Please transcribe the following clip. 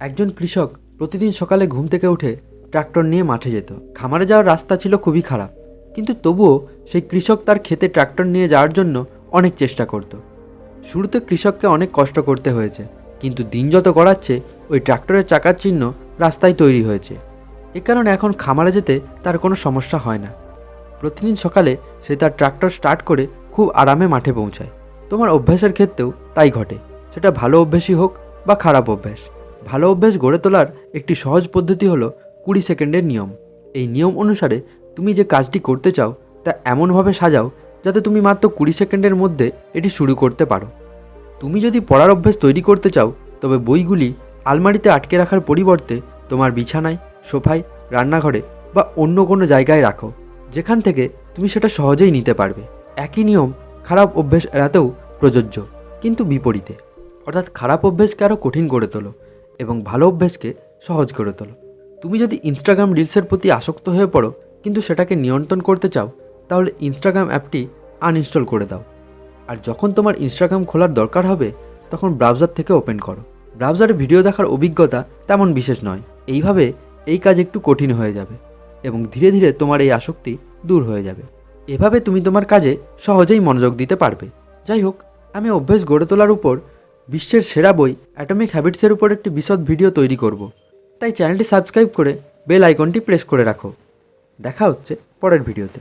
একজন কৃষক প্রতিদিন সকালে ঘুম থেকে উঠে ট্রাক্টর নিয়ে মাঠে যেত। খামারে যাওয়ার রাস্তা ছিল খুবই খারাপ, কিন্তু তবুও সেই কৃষক তার ক্ষেতে ট্রাক্টর নিয়ে যাওয়ার জন্য অনেক চেষ্টা করত। শুরুতে কৃষককে অনেক কষ্ট করতে হয়েছে, কিন্তু দিন যত গড়াচ্ছে, ওই ট্রাক্টরের চাকার চিহ্ন রাস্তায় তৈরি হয়েছে। এ কারণে এখন খামারে যেতে তার কোনো সমস্যা হয় না। প্রতিদিন সকালে সে তার ট্রাক্টর স্টার্ট করে খুব আরামে মাঠে পৌঁছায়। তোমার অভ্যাসের ক্ষেত্রেও তাই ঘটে, সেটা ভালো অভ্যাসই হোক বা খারাপ অভ্যাস। ভালো অভ্যাস গড়ে তোলার একটি সহজ পদ্ধতি হলো কুড়ি সেকেন্ডের নিয়ম। এই নিয়ম অনুসারে তুমি যে কাজটি করতে চাও, তা এমনভাবে সাজাও যাতে তুমি মাত্র কুড়ি সেকেন্ডের মধ্যে এটি শুরু করতে পারো। তুমি যদি পড়ার অভ্যাস তৈরি করতে চাও, তবে বইগুলি আলমারিতে আটকে রাখার পরিবর্তে তোমার বিছানায়, সোফায়, রান্নাঘরে বা অন্য কোনো জায়গায় রাখো, যেখান থেকে তুমি সেটা সহজেই নিতে পারবে। একই নিয়ম খারাপ অভ্যেস এড়াতেও প্রযোজ্য, কিন্তু বিপরীতে। অর্থাৎ খারাপ অভ্যেসকে আরও কঠিন করে তোলো। এবং ভালো অভ্যেসকে সহজ করে তোলো। তুমি যদি ইনস্টাগ্রাম রিলসের প্রতি আসক্ত হয়ে পড়ো, কিন্তু সেটাকে নিয়ন্ত্রণ করতে চাও, তাহলে ইনস্টাগ্রাম অ্যাপটি আনইনস্টল করে দাও। আর যখন তোমার ইনস্টাগ্রাম খোলার দরকার হবে, তখন ব্রাউজার থেকে ওপেন করো। ব্রাউজারে ভিডিও দেখার অভিজ্ঞতা তেমন বিশেষ নয়। এইভাবে এই কাজ একটু কঠিন হয়ে যাবে এবং ধীরে ধীরে তোমার এই আসক্তি দূর হয়ে যাবে। এভাবে তুমি তোমার কাজে সহজেই মনোযোগ দিতে পারবে। যাই হোক, আমি অভ্যেস গড়ে তোলার উপর বিশ্বের সেরা বই অ্যাটমিক হ্যাবিটসের উপর একটি বিশদ ভিডিও তৈরি করব। তাই চ্যানেলটি সাবস্ক্রাইব করে বেল আইকনটি প্রেস করে রাখো। দেখা হচ্ছে পরের ভিডিওতে।